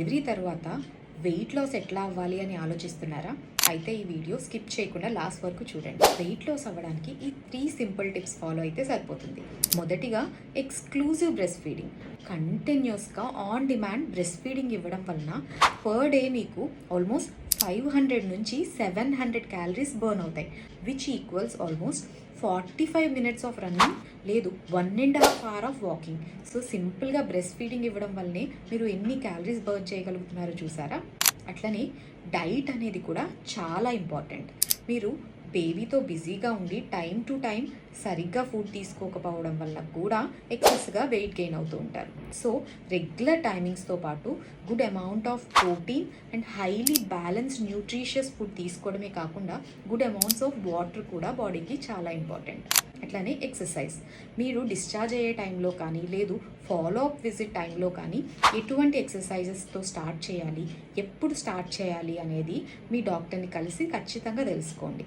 Delivery తర్వాత weight loss ఎట్లా అవ్వాలి అని ఆలోచిస్తున్నారా? అయితే ఈ వీడియో స్కిప్ చేయకుండా లాస్ట్ వరకు చూడండి. వెయిట్ లాస్ అవ్వడానికి ఈ త్రీ సింపుల్ టిప్స్ ఫాలో అయితే సరిపోతుంది. మొదటిగా ఎక్స్క్లూజివ్ బ్రెస్ట్ ఫీడింగ్ కంటిన్యూస్గా ఆన్ డిమాండ్ బ్రెస్ట్ ఫీడింగ్ ఇవ్వడం వలన పర్ డే మీకు ఆల్మోస్ట్ ఫైవ్ హండ్రెడ్ నుంచి సెవెన్ హండ్రెడ్ క్యాలరీస్ బర్న్ అవుతాయి which equals almost forty five minutes of running లేదు one and half hour of walking so సింపుల్గా breast feeding ఇవ్వడం వల్లనే మీరు ఎన్ని క్యాలరీస్ బర్న్ చేయగలుగుతున్నారో చూసారా? అట్లనే డైట్ అనేది కూడా చాలా ఇంపార్టెంట్ మీరు బేబీతో బిజీగా ఉండి టైం టు టైం సరిగ్గా ఫుడ్ తీసుకోకపోవడం వల్ల కూడా ఎక్సెస్గా వెయిట్ గెయిన్ అవుతూ ఉంటారు. సో రెగ్యులర్ టైమింగ్స్తో పాటు good amount of protein and highly balanced nutritious food తీసుకోవడమే కాకుండా గుడ్ అమౌంట్స్ ఆఫ్ వాటర్ కూడా బాడీకి చాలా ఇంపార్టెంట్ అట్లానే ఎక్సర్సైజ్ మీరు డిశ్చార్జ్ అయ్యే టైంలో కానీ లేదు ఫాలో అప్ విజిట్ టైంలో కానీ ఎటువంటి ఎక్సర్సైజెస్తో స్టార్ట్ చేయాలి ఎప్పుడు స్టార్ట్ చేయాలి అనేది మీ డాక్టర్ని కలిసి ఖచ్చితంగా తెలుసుకోండి.